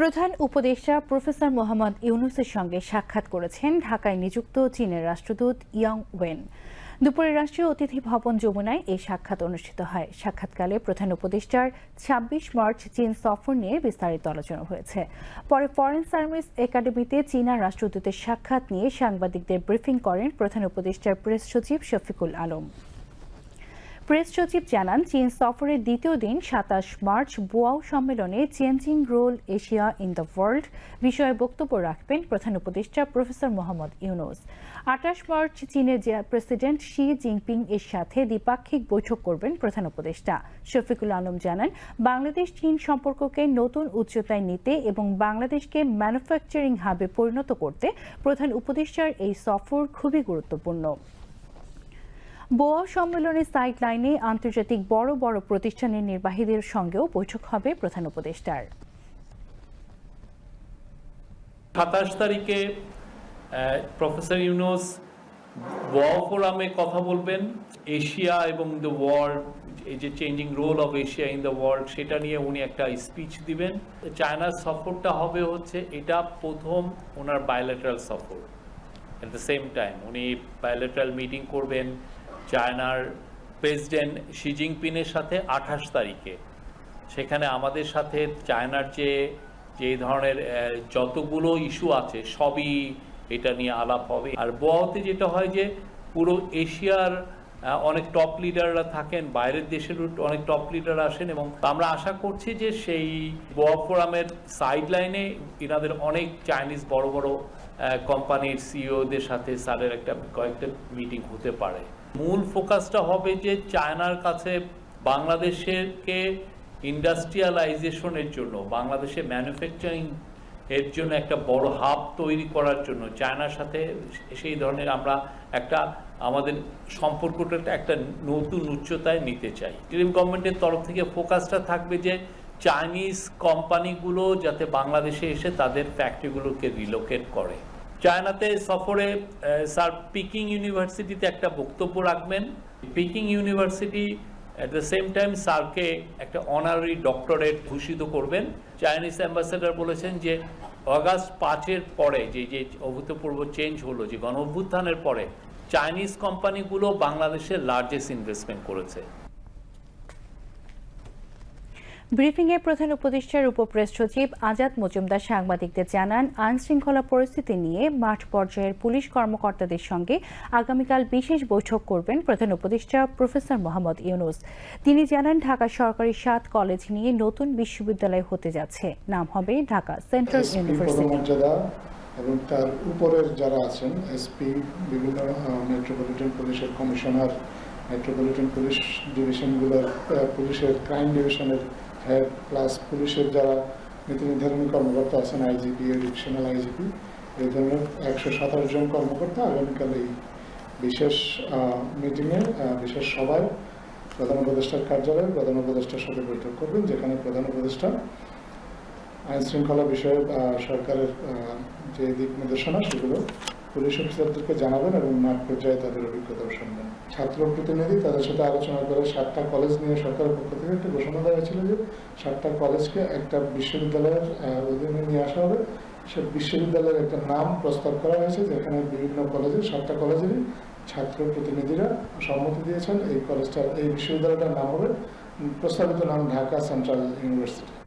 প্রধান উপদেষ্টা প্রফেসর মোহাম্মদ ইউনুসের সঙ্গে সাক্ষাৎ করেছেন ঢাকায় নিযুক্ত চীনের রাষ্ট্রদূত ইয়াং ওয়েন। দুপুরে রাষ্ট্রীয় অতিথি ভবন যমুনায় এই সাক্ষাৎ অনুষ্ঠিত হয়। সাক্ষাৎকালে প্রধান উপদেষ্টার ছাব্বিশ মার্চ চীন সফর নিয়ে বিস্তারিত আলোচনা হয়েছে। পরে ফরেন সার্ভিস একাডেমিতে চীনা রাষ্ট্রদূতের সাক্ষাৎ নিয়ে সাংবাদিকদের ব্রিফিং করেন প্রধান উপদেষ্টার প্রেস সচিব শফিকুল আলম। প্রেস সচিব জানান, চীন সফরের দ্বিতীয় দিন, সাতাশ মার্চ, বোয়াও সম্মেলনে changing role Asia in the world বিষয়ে বক্তব্য রাখবেন প্রধান উপদেষ্টা প্রফেসর মোহাম্মদ ইউনুস। আঠাশ মার্চ, চীনের প্রেসিডেন্ট শি জিনপিং এর সাথে দ্বিপাক্ষিক বৈঠক করবেন প্রধান উপদেষ্টা। শফিকুল আলম জানান, বাংলাদেশ চীন সম্পর্ককে নতুন উচ্চতায় নিতে এবং বাংলাদেশকে ম্যানুফ্যাকচারিং হাবে পরিণত করতে প্রধান উপদেষ্টার এই সফর খুবই গুরুত্বপূর্ণ। বোয়া সম্মেলনের সাইড লাইনে আন্তর্জাতিক বড় বড় প্রতিষ্ঠানের নির্বাহীদের সঙ্গেও বৈঠক হবে প্রধান উপদেষ্টার। সাতাশ তারিখে প্রফেসর ইউনুস ওয়াও ফোরামে কথা বলবেন। এশিয়া এবং দ্য ওয়ার্ল্ড এই যে changing role of Asia in the world সেটা নিয়ে উনি একটা স্পিচ দিবেন। চায়নার সফরটা হবে হচ্ছে এটা প্রথম ওনার বায়োলেটারাল সফর। এট দ্য সেম টাইম উনি বায়োলেটারাল মিটিং করবেন। চায়নার প্রেসিডেন্ট শি জিনপিংয়ের সাথে আঠাশ তারিখে। সেখানে আমাদের সাথে চায়নার যে যে ধরনের যতগুলো ইস্যু আছে, সবই এটা নিয়ে আলাপ হবে। আর বোয়াতে যেটা হয় যে, পুরো এশিয়ার অনেক টপ লিডাররা থাকেন, বাইরের দেশের অনেক টপ লিডার আসেন এবং আমরা আশা করছি যে সেই বোয়া ফোরামের সাইড লাইনে এনাদের অনেক চাইনিজ বড় বড় কোম্পানির সিইওদের সাথে স্যারের একটা কয়েকটা মিটিং হতে পারে। মূল ফোকাসটা হবে যে চায়নার কাছে বাংলাদেশেরকে ইন্ডাস্ট্রিয়ালাইজেশনের জন্য, বাংলাদেশে ম্যানুফ্যাকচারিং এর জন্য একটা বড় হাব তৈরি করার জন্য। চায়নার সাথে সেই ধরনের আমরা একটা আমাদের সম্পর্কটা একটা নতুন উচ্চতায় নিতে চাই। ইন্টারিম গভর্নমেন্টের তরফ থেকে ফোকাসটা থাকবে যে চাইনিজ কোম্পানিগুলো যাতে বাংলাদেশে এসে তাদের ফ্যাক্টরিগুলোকে রিলোকেট করে। চায়নাতে সফরে স্যার পিকিং ইউনিভার্সিটিতে একটা বক্তব্য রাখবেন। Peking university at the same time স্যারকে একটা অনারারি ডক্টরেট ভূষিত করবেন। চাইনিজ অ্যাম্বাসেডার বলেছেন যে অগাস্ট পাঁচের পরে যে যে অভূতপূর্ব চেঞ্জ হলো, যে গণ অভ্যুত্থানের পরে চাইনিজ কোম্পানিগুলো বাংলাদেশের লার্জেস্ট ইনভেস্টমেন্ট করেছে। ব্রিফিংয়ে প্রধান উপদেষ্টার উপপ্রেস সচিব আজাদ মজুমদার সাংবাদিকদের জানান আইন শৃঙ্খলা পরিস্থিতি নিয়ে মাঠ পর্যায়ের পুলিশ কর্মকর্তাদের সঙ্গে আগামীকাল বিশেষ বৈঠক করবেন প্রধান উপদেষ্টা প্রফেসর মোহাম্মদ ইউনুস। তিনি জানান ঢাকা সরকারি সাত কলেজ নিয়ে নতুন বিশ্ববিদ্যালয় হতে যাচ্ছে। নাম হবে ঢাকা সেন্ট্রাল ইউনিভার্সিটি। এবং তার উপরের যারা আছেন এসপি বিভিন্ন মেট্রোপলিটন পুলিশের কমিশনার মেট্রোপলিটন পুলিশ ডিভিশনগুলোর পুলিশের ক্রাইম ডিভিশনের হেড প্লাস পুলিশের যারা নীতি নির্ধারণী কর্মকর্তা আছেন আইজিপি ডিভিশনাল আইজিপি এই ধরনের একশো সাতাশ জন কর্মকর্তা আগামীকাল এই বিশেষ মিটিংয়ে বিশেষ সভায় প্রধান উপদেষ্টার কার্যালয়ে প্রধান উপদেষ্টার সাথে বৈঠক করবেন, যেখানে প্রধান উপদেষ্টা আইন শৃঙ্খলা বিষয়ে সরকারের যে দিক নির্দেশনা সেগুলো পুলিশ অফিসারদেরকে জানাবেন এবং মাঠ পর্যায়ে তাদের অভিজ্ঞতাও শুনবেন। ছাত্র প্রতিনিধি, তাদের সাথে আলোচনা করে সাতটা কলেজ নিয়ে সরকারের পক্ষ থেকে একটা ঘোষণা দেওয়া হয়েছিল যে, সাতটা কলেজকে একটা বিশ্ববিদ্যালয়ের অধীনে নিয়ে আসা হবে। সে বিশ্ববিদ্যালয়ের একটা নাম প্রস্তাব করা হয়েছে, যেখানে বিভিন্ন কলেজে সাতটা কলেজেরই ছাত্র প্রতিনিধিরা সম্মতি দিয়েছেন। এই কলেজটা এই বিশ্ববিদ্যালয়টার নাম হবে প্রস্তাবিত নাম ঢাকা সেন্ট্রাল ইউনিভার্সিটি।